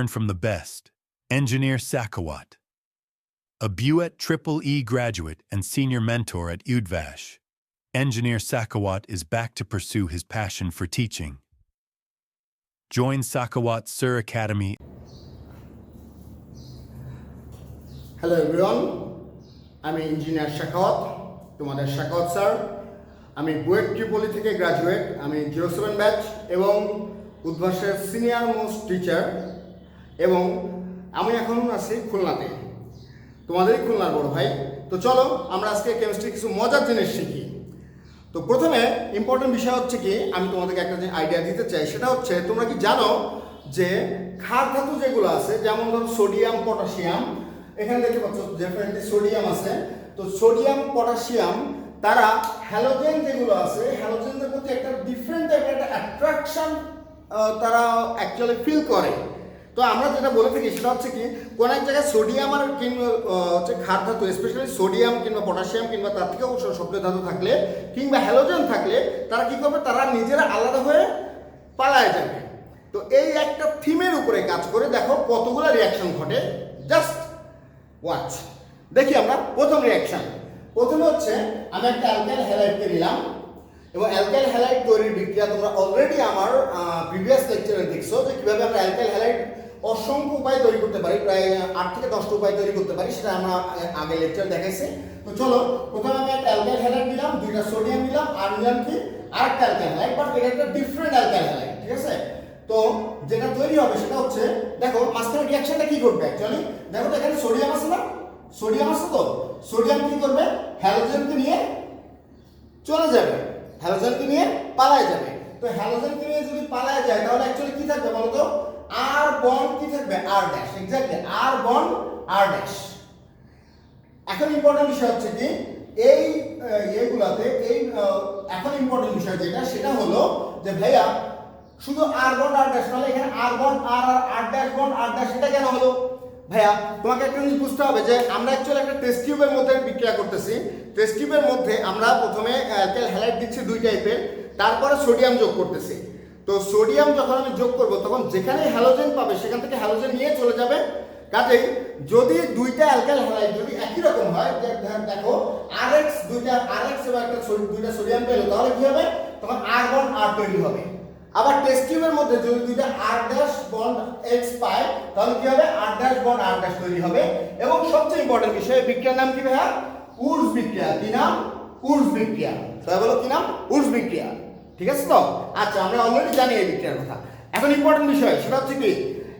learn from the best. Engineer Sakawat. A Buet Triple E graduate and senior mentor at UDVASH. Engineer Sakawat is back to pursue his passion for teaching. Join Sakawat Sir Academy hello everyone আমি engineer Shakhawat তোমাদের Shakhawat sir আমি BUET triple E থেকে graduate আমি zero seven batch এবং উদ্ভাসের senior most teacher এবং আমি এখন আছি খুলনাতে। তোমাদেরই খুলনার বড় ভাই। তো চলো, আমরা আজকে কেমিস্ট্রি কিছু মজার জিনিস শিখি। তো প্রথমে ইম্পর্টেন্ট বিষয় হচ্ছে কি, আমি তোমাদেরকে একটা আইডিয়া দিতে চাই, সেটা হচ্ছে, তোমরা কি জানো যে ক্ষার ধাতু যেগুলো আছে, যেমন ধরো সোডিয়াম পটাশিয়াম এখানে দেখতে পাচ্ছ ডেফিনেটলি সোডিয়াম আছে। তো সোডিয়াম পটাশিয়াম তারা হ্যালোজেন যেগুলো আছে হ্যালোজেনদের প্রতি একটা ডিফারেন্ট টাইপের একটা অ্যাট্রাকশন তারা অ্যাকচুয়ালি ফিল করে। তো আমরা যেটা বলে থাকি সেটা হচ্ছে কি, কোন এক জায়গায় সোডিয়াম আর কিংবা হচ্ছে ক্ষার ধাতু স্পেশালি সোডিয়াম কিংবা পটাশিয়াম কিংবা তার থেকেও সক্রিয় ধাতু থাকলে কিংবা হ্যালোজেন থাকলে তারা কি করবে? তারা নিজেরা আলাদা হয়ে পালায় যাবে। তো এই একটা থিমের উপরে কাজ করে দেখো কতগুলো রিয়াকশন ঘটে। জাস্ট ওয়াচ দেখি আমরা প্রথম রিয়াকশন প্রথমে হচ্ছে, আমি একটা অ্যালকাইল হ্যালাইডকে নিলাম। এবং অ্যালকাইল হ্যালাইড তৈরির বিক্রিয়া তোমরা অলরেডি আমার প্রিভিয়াস লেকচারে দেখছ যে কীভাবে আমরা অ্যালকাইল হ্যালাইড অসংখ্য উপায় তৈরি করতে পারি, প্রায় আট থেকে দশটা উপায় তৈরি করতে পারি, সেটা আমরা আগে লেকচার দেখাইছি। তো চলো, প্রথমে আমি একটা অ্যালকাইল হ্যালাইড নিলাম, দুইটা সোডিয়াম নিলাম আর নিলাম কি? আরেকটা অ্যালকাইল হ্যালাইড বাট এটা একটা ডিফারেন্ট অ্যালকাইল হ্যালাইড ঠিক আছে? তো যেটা তৈরি হবে সেটা হচ্ছে, দেখো, মাঝখানে রিয়াকশনটা কি করবে অ্যাকচুয়ালি দেখো তো এখানে সোডিয়াম আছে না? সোডিয়াম আছে তো? সোডিয়াম কি করবে? হ্যালোজেনকে নিয়ে চলে যাবে হ্যালোজেনকে নিয়ে পালায় যাবে। তো হ্যালোজেনকে নিয়ে যদি পালায় যায়, তাহলে অ্যাকচুয়ালি কি থাকবে বলতো? আর বন কি থাকবে? R dash exactly R bond R dash এখন ইম্পর্টেন্ট বিষয় হচ্ছে কি, এই ইয়েগুলাতে, এই এখন ইম্পর্টেন্ট বিষয় যেটা, সেটা হলো যে ভাইয়া, শুধু আর বন্ড আর ড্যাশ নাহলে এখানে R bond R R R dash bond R dash এটা কেন হলো? ভাইয়া, তোমাকে একটা জিনিস বুঝতে হবে যে, আমরা অ্যাকচুয়ালি একটা টেস্ট টিউবের মধ্যে বিক্রিয়া করতেছি। টেস্ট টিউবের মধ্যে আমরা প্রথমে অ্যালকাইল হ্যালাইড দিচ্ছি দুই টাইপের তারপরে সোডিয়াম যোগ করতেছি। তো সোডিয়াম যখন আমি যোগ করব, তখন যেখানে হ্যালোজেন পাবে, সেখান থেকে হ্যালোজেন নিয়ে চলে যাবে। কাজেই যদি দুইটা অ্যালকাইল হ্যালাইড যদি একই রকম হয় দেখো আরএক্স দুইটা আরএক্স এবং একটা দুইটা সোডিয়াম পেল তাহলে কি হবে? তখন আর বন্ড আর তৈরি হবে। আবার টেস্ট টিউবের মধ্যে যদি দুইটা আর ড্যাশ বন্ড এক্স পায়, তাহলে কি হবে? R dash bond R dash তৈরি হবে। এবং সবচেয়ে ইম্পর্টেন্ট বিষয়, বিক্রিয়ার নাম কি ভাইয়া? উর্স বিক্রিয়া কি নাম? উর্স বিক্রিয়া সবাই বলো কি নাম? উর্স বিক্রিয়া ঠিক আছে তো? আচ্ছা আমরা অলরেডি জানি এই বিক্রিয়ার কথা। এখন ইম্পর্টেন্ট বিষয়, সেটা হচ্ছে কি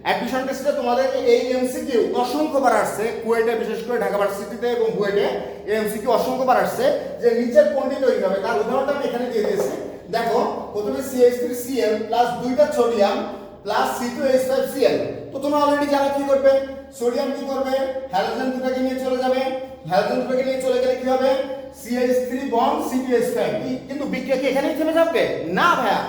অ্যাডমিশন টেস্টে তোমাদেরকে এই এমসিকিউ অসংখ্যবার আসছে, কুয়েটে, বিশেষ করে ঢাকা ভার্সিটিতে এবং বুয়েটে এই এমসিকিউ অসংখ্যবার আসছে, যে নিচের কোনটি তৈরি হবে। তার উদাহরণটা আমি এখানে দিয়ে দিয়েছি। দেখো, প্রথমে সিএইচ থ্রি সিএল প্লাস দুইটা sodium plus C two H five CL তো তোমরা অলরেডি জানো কি করবে? সোডিয়াম কি করবে? হ্যালোজেন দুটাকে নিয়ে চলে যাবে। হ্যালোজেন দুটাকে নিয়ে চলে গেলে কি হবে? CH three bond C two H five কিন্তু বিক্রিয়া কি এখানেই থেমে যাবে? না, ভাইয়া।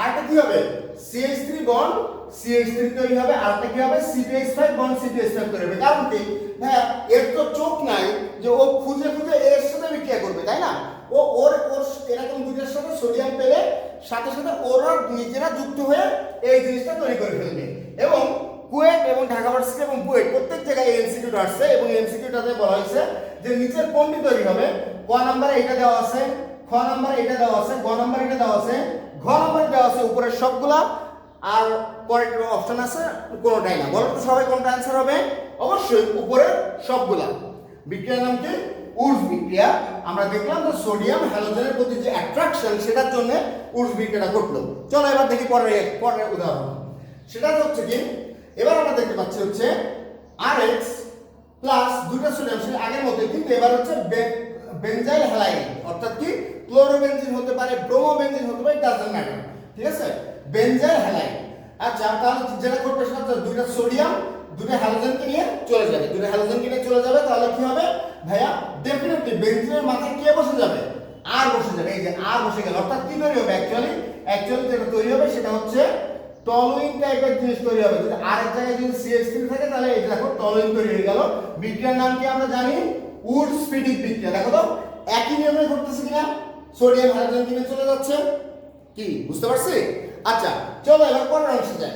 আরেকটা কি হবে? CH three bond CH three তৈরি হবে। আরেকটা কি হবে? CPH five bond CPH five তৈরি হবে কারণ কি? হ্যাঁ এর তো চোখ নাই যে ও খুঁজে খুঁজে এর সাথে বিক্রিয়া করবে, তাই না? ও ওর ওর এরকম দুইটার সাথে সোডিয়াম পেলে সাথে সাথে ওরা নিজেরা যুক্ত হয়ে এই জিনিসটা তৈরি করে ফেলবে। এবং কুয়েট এবং ঢাকা ভার্সিটি এবং বুয়েট প্রত্যেক জায়গায় এমসিকিউটা আসছে এবং এমসিকিউটাতে বলা হয়েছে যে নিচের কোনটি তৈরি হবে? ক নাম্বারে এটা দেওয়া আছে, খ নাম্বারে এটা দেওয়া আছে, গ নাম্বারে এটা দেওয়া আছে, ঘ নাম্বারে দেওয়া আছে উপরের সবগুলা, আর পরের অপশন আছে কোনোটাই না। বলো তো সবাই কোনটা অ্যান্সার হবে? অবশ্যই উপরের সবগুলা। বিক্রিয়ার নাম কি? উর্স বিক্রিয়া। আমরা দেখলাম যে সোডিয়াম হ্যালোজেনের প্রতি যে অ্যাট্রাকশন সেটার জন্য উর্স বিক্রিয়াটা ঘটলো। চলো এবার দেখি পরের পরের উদাহরণ। সেটা হচ্ছে কি? এবার আমরা দেখতে পাচ্ছি হচ্ছে আর এক্স প্লাস দুটো সেটা আগের মধ্যে, কিন্তু এবার হচ্ছে বেনজাইল হ্যালাইড অর্থাৎ কি? ক্লোরোবেনজিন হতে পারে ব্রোমোবেনজিন হতে পারে ডাজন্ট ম্যাটার ঠিক আছে? বেনজাইল হ্যালাইড আচ্ছা তাহলে যেটা করবে সেটা হচ্ছে দুইটা সোডিয়াম দুটো হ্যালোজেনকে নিয়ে চলে যাবে। দুটো হ্যালোজেনকে নিয়ে চলে যাবে, তাহলে কি হবে? ভাইয়া ডেফিনেটলি বেনজিনের মাথায় কে বসে যাবে? আর বসে যাবে, এই যে আর বসে গেল। অর্থাৎ কি তৈরি হবে? অ্যাকচুয়ালি অ্যাকচুয়ালি যেটা তৈরি হবে সেটা হচ্ছে টলুইন টাইপের জিনিস তৈরি হবে। যদি আরেক জায়গায় যদি সিএস থ্রি থাকে, তাহলে যে দেখো টলুইন তৈরি হয়ে গেল। বিক্রিয়ার নাম কি আমরা জানি? উড স্পিডিক বিক্রিয়া। দেখো তো, একই নিয়মে ঘটতেছে কিনা? সোডিয়াম হাইড্রোজেন কিনে চলে যাচ্ছে। কি? বুঝতে পারছি? আচ্ছা চলো এবার পরের অংশে যাই।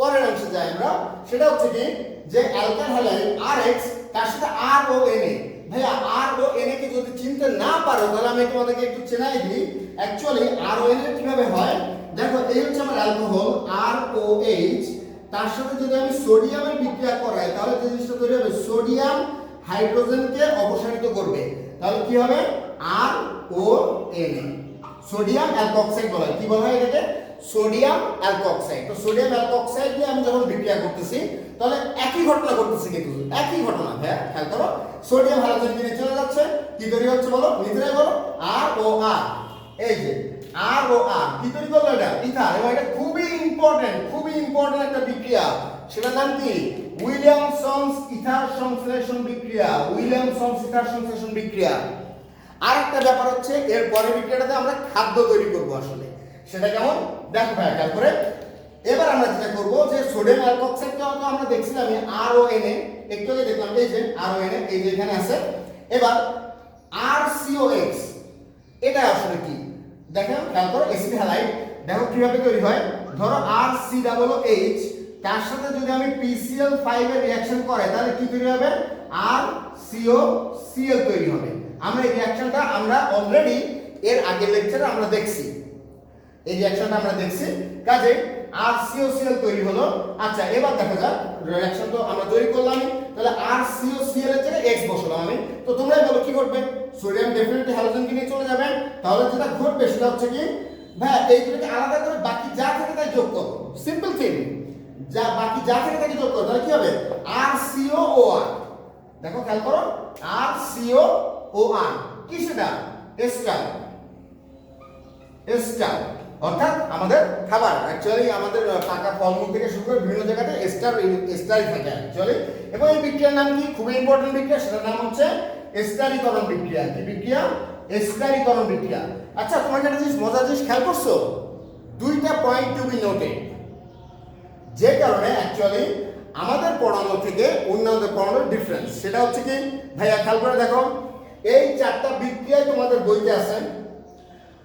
পরের অংশে যাই আমরা। সেটা হচ্ছে কি? যে অ্যালকান হ্যালাইড আর এক্স তার সাথে আর ও এন এ ভাইয়া আর ও এন এ কে যদি চিনতে না পারো, তাহলে আমি তোমাদেরকে একটু চেনাই দিই। Actually R O N A কীভাবে হয়? দেখো, এই অ্যালকোহল আর ও এইচ তার সাথে যদি আমি সোডিয়ামের বিক্রিয়া করাই, তাহলে যে জিনিসটা তৈরি হবে? সোডিয়াম হাইড্রোজেনকে অপসারিত করবে। তাহলে কি হবে? আর ও এন সোডিয়াম অ্যালকোক্সাইড বলা হয়। কি বলা হয় এটাকে? সোডিয়াম অ্যালকোক্সাইড তো সোডিয়াম অ্যালকোক্সাইড দিয়ে আমি যখন বিক্রিয়া করতেছি, তাহলে একই ঘটনা ঘটতেছে কিন্তু, একই ঘটনা। হ্যাঁ খেয়াল করো। সোডিয়াম হাইড্রোজেন কিনে চলে যাচ্ছে। কি তৈরি হচ্ছে বলো? নিজেরাই বলো? আর ও আর এই যে আর ও আর কি তৈরি করল এটা? ইথার, এবং এটা খুবই ইম্পর্টেন্ট খুবই ইম্পর্টেন্ট একটা বিক্রিয়া। সেটার নাম কি? উইলিয়ামসনস ইথার সংশ্লেষণ বিক্রিয়া, উইলিয়ামসনস ইথার সংশ্লেষণ বিক্রিয়া। আর একটা ব্যাপার হচ্ছে, এর পরের বিক্রিয়াটাতে আমরা খাদ্য তৈরি করব আসলে। সেটা কেমন? দেখো ভাই করে। এবার আমরা যেটা করব যে সোডিয়াম অ্যালকোক্সাইডকে হয়তো আমরা দেখছিলাম আর ও এন এ একটু আগে দেখলাম, এই যে আর ও এন এ এই যে এখানে আছে। এবার আর সিও এক্স এটা আসলে কি? দেখো, খেয়াল করো এসিড হ্যালাইড দেখো কীভাবে তৈরি হয়। ধরো আর সি ডাবল এইচ তার সাথে যদি আমি পিসিএল ফাইভ এর রিয়াকশন করে, তাহলে কি তৈরি হবে? আর সিও সিএল তৈরি হবে। আমরা এই রিয়াকশনটা আমরা অলরেডি এর আগের লেকচারে আমরা দেখছি। এই রিয়াকশনটা আমরা দেখছি। কাজে আর সিওসিএল তৈরি হলো। আচ্ছা এবার দেখা যাক। রিয়াকশন তো আমরা তৈরি করলাম তাহলে আর সিওসিএল এর জায়গায় এক্স বসালাম আমি। তো তোমরাই বলো কি ঘটবে? সোডিয়াম ডেফিনেটলি হ্যালোজেনকে নিয়ে চলে যাবে? তাহলে যেটা ঘটবে সেটা হচ্ছে কি, ভাই এইগুলোকে আলাদা করে বাকি যা থাকে তাই যোগ করো। সিম্পল থিং যা বাকি যা থাকে তাকে যোগ করো। তাহলে কি হবে? আর সিও ও আর দেখো, খেয়াল করো। আর সিও ও আর কি সেটা এস্টার এস্টার অর্থাৎ আমাদের খাবার অ্যাকচুয়ালি আমাদের পাকা ফলমূল থেকে শুরু করে বিভিন্ন জায়গাতে এস্টার এস্টারই থাকে অ্যাকচুয়ালি এবং এই বিক্রিয়ার নাম কি? খুবই ইম্পর্টেন্ট বিক্রিয়া, সেটার নাম হচ্ছে এস্টারিকরণ বিক্রিয়া কি। বিক্রিয়া এস্টারিকরণ বিক্রিয়া। আচ্ছা তোমার একটা জিনিস, মজার জিনিস খেয়াল করছ? দুইটা পয়েন্ট টু বি নোটেড যে কারণে অ্যাকচুয়ালি আমাদের পড়ানো থেকে অন্যান্য পড়ানোর ডিফারেন্স সেটা হচ্ছে কি? ভাইয়া, খেয়াল করে দেখো। এই চারটা বিক্রিয়ায় তোমাদের বইতে আছে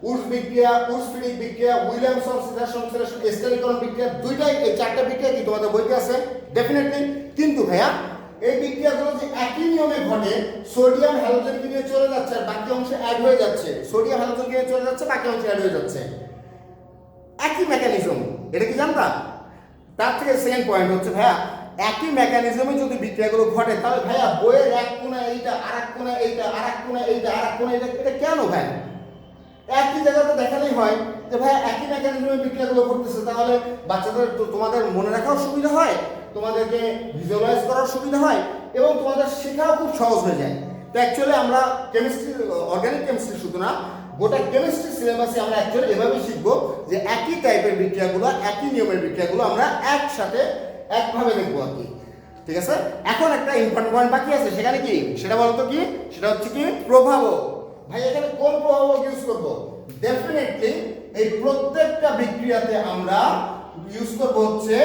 উর্স বিক্রিয়া উর্সফিরিক বিক্রিয়া, উইলিয়ামসন সিজার সংশ্লেষণ এস্টারিকরণ বিক্রিয়া, দুইটাই, এই চারটা বিক্রিয়া কি তোমাদের বইতে আছে ডেফিনেটলি কিন্তু ভাইয়া, এই বিক্রিয়াগুলো যে একই নিয়মে ঘটে, সোডিয়াম হ্যালোজেন নিয়ে চলে যাচ্ছে আর বাকি অংশে অ্যাড হয়ে যাচ্ছে। সোডিয়াম হ্যালোজেন নিয়ে চলে যাচ্ছে, বাকি অংশে অ্যাড হয়ে যাচ্ছে। একই মেকানিজম এটা কি জানতা? তার থেকে সেকেন্ড পয়েন্ট হচ্ছে ভাইয়া, একই মেকানিজমে যদি বিক্রিয়াগুলো ঘটে, তাহলে ভাইয়া বইয়ের এক কোণা এইটা আর এক কোণা এইটা আর এক কোণা এইটা আর এক কোণা এইটা, এটা কেন ভাই? একই জায়গাতে দেখালেই হয় যে ভাই একই মেকানিজমে বিক্রিয়াগুলো ঘটতেছে তাহলে বাচ্চাদের তোমাদের মনে রাখাও সুবিধা হয়, তোমাদেরকে ভিজুয়ালাইজ করার সুবিধা হয় এবং তোমাদের শেখাও খুব সহজ হয়ে যায়। তো অ্যাকচুয়ালি আমরা কেমিস্ট্রি অর্গানিক কেমিস্ট্রি শুধু না, গোটা কেমিস্ট্রি সিলেবাসে আমরা অ্যাকচুয়ালি এভাবেই শিখব যে একই টাইপের বিক্রিয়াগুলো, একই নিয়মের বিক্রিয়াগুলো আমরা একসাথে একভাবে দেখব আর কি। ঠিক আছে? এখন একটা ইম্পর্টেন্ট পয়েন্ট বাকি আছে, সেখানে কি? সেটা বলতো কি? সেটা হচ্ছে কি? প্রভাবক। ভাই, এখানে কোন প্রভাবক ইউজ করব? ডেফিনেটলি এই প্রত্যেকটা বিক্রিয়াতে আমরা ইউজ করব হচ্ছে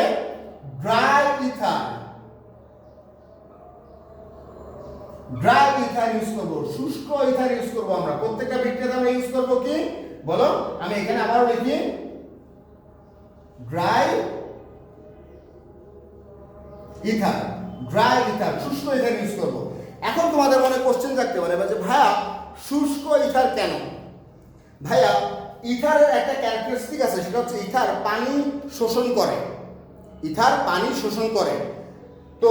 dry ether dry ether use করব, শুষ্ক ইথার ইউজ করব আমরা। প্রত্যেকটা বিক্রিয়াতে আমরা ইউজ করব কি? বলো, আমি এখানে আবারও লিখি। ড্রাই ইথার ড্রাই ইথার শুষ্ক ইথার ইউজ করব। এখন তোমাদের মনে কোশ্চেন থাকতে পারে যে ভাইয়া শুষ্ক ইথার কেন? ভাইয়া ইথারের একটা ক্যারেক্টারিস্টিক আছে, সেটা হচ্ছে ইথার পানি শোষণ করে। ইথার পানি শোষণ করে। তো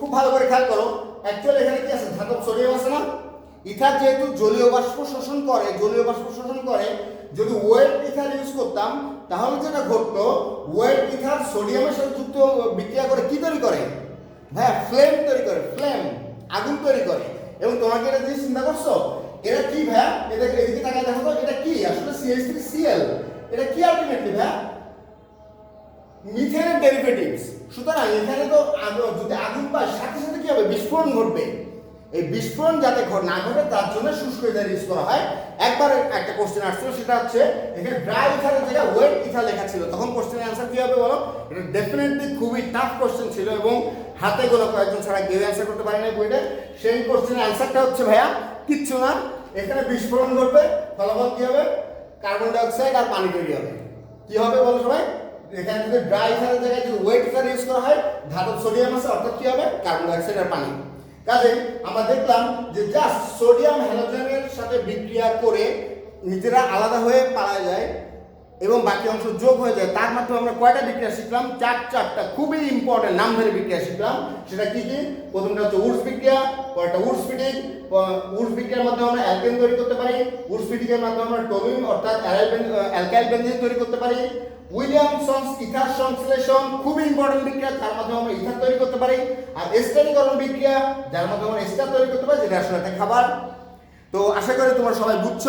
খুব ভালো করে খেয়াল করো অ্যাকচুয়ালি এখানে কি আছে? ধাতব সোডিয়াম আছে না? ইথার যেহেতু জলীয় বাষ্প শোষণ করে, জলীয় বাষ্প শোষণ করে, যদি ওয়েট ইথার ইউজ করতাম, তাহলে যেটা ঘটতো, ওয়েট ইথার সোডিয়ামের সাথে যুক্ত বিক্রিয়া করে কি তৈরি করে? হ্যাঁ ফ্লেম তৈরি করে ফ্লেম আগুন তৈরি করে। এবং তোমাকে এটা জিনিস চিন্তা করছ? এটা কি ভাইয়া এটা এদিকে তাকায় দেখো তো, এটা কি? আসলে সিএস থ্রি সিএল এটা কি আলটিমেটলি ভাইয়া মিথেনের ডেরিভেটিভস সুতরাং এখানে তো যদি আগুন পায়, সাথে সাথে কি হবে? বিস্ফোরণ ঘটবে। এই বিস্ফোরণ যাতে না ঘটে, তার জন্য শুষ্ক ইথার ইউজ করা হয়। একবার একটা কোশ্চেন আসছিল, সেটা হচ্ছে, এখানে ড্রাই ইথারের জায়গায় ওয়েট ইথার লেখা ছিল। তখন কোশ্চেনের অ্যান্সার কি হবে বলো? এটা ডেফিনেটলি খুবই টাফ কোশ্চেন ছিল এবং হাতে গোনা কয়েকজন ছাড়া কেউ অ্যান্সার করতে পারে না বইটা। সেই কোশ্চেনের অ্যান্সারটা হচ্ছে ভাইয়া, কিচ্ছু না। এখানে বিস্ফোরণ ঘটবে, ফলাফল কি হবে? কার্বন ডাইঅক্সাইড আর পানি তৈরি হবে। কি হবে বলো সবাই? এখানে যদি ড্রাই ইথারের জায়গায় যদি ওয়েট ইথার ইউজ করা হয়, ধাতব সোডিয়াম আছে, অর্থাৎ কি হবে? কার্বন ডাইঅক্সাইড আর পানি। কাজে আমরা দেখলাম যে জাস্ট সোডিয়াম হ্যালোজেনের সাথে বিক্রিয়া করে নিজেরা আলাদা হয়ে পাওয়া যায়। এবং বাকি অংশ যোগ হয়ে যায়, তার মাধ্যমে আমরা কয়টা বিক্রিয়া শিখলাম? চার, চারটা খুবই ইম্পর্টেন্ট নাম ধরে বিক্রিয়া শিখলাম। সেটা কি কি? প্রথমটা হচ্ছে উডস বিক্রিয়া, পরেরটা উডস ফিটিং উডস বিক্রিয়ার মাধ্যমে আমরা অ্যালকেন তৈরি করতে পারি। উডস ফিটিংয়ের মাধ্যমে আমরা টোমিন, অর্থাৎ অ্যালকাইল বেনজিন তৈরি করতে পারি। উইলিয়ামসন্স ইথার সংশ্লেষণ, খুবই ইম্পর্টেন্ট বিক্রিয়া, তার মাধ্যমে আমরা ইথার তৈরি করতে পারি। আর এস্টারিকরণ বিক্রিয়া, যার মাধ্যমে আমরা এস্টার তৈরি করতে পারি, যেটা আসলে একটা খাবার। তো আশা করি তোমরা সবাই বুঝছ,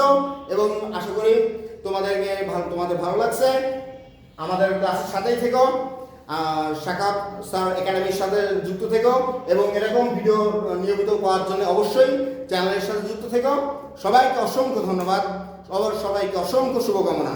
এবং আশা করি তোমাদেরকে তোমাদের ভালো লাগছে, আমাদের ক্লাসের সাথেই থেকো শাখা স্যার একাডেমির সাথে যুক্ত থেকো, এবং এরকম ভিডিও নিয়মিত পাওয়ার জন্য অবশ্যই চ্যানেলের সাথে যুক্ত থেকো। সবাইকে অসংখ্য ধন্যবাদ। সবার সবাইকে অসংখ্য শুভকামনা।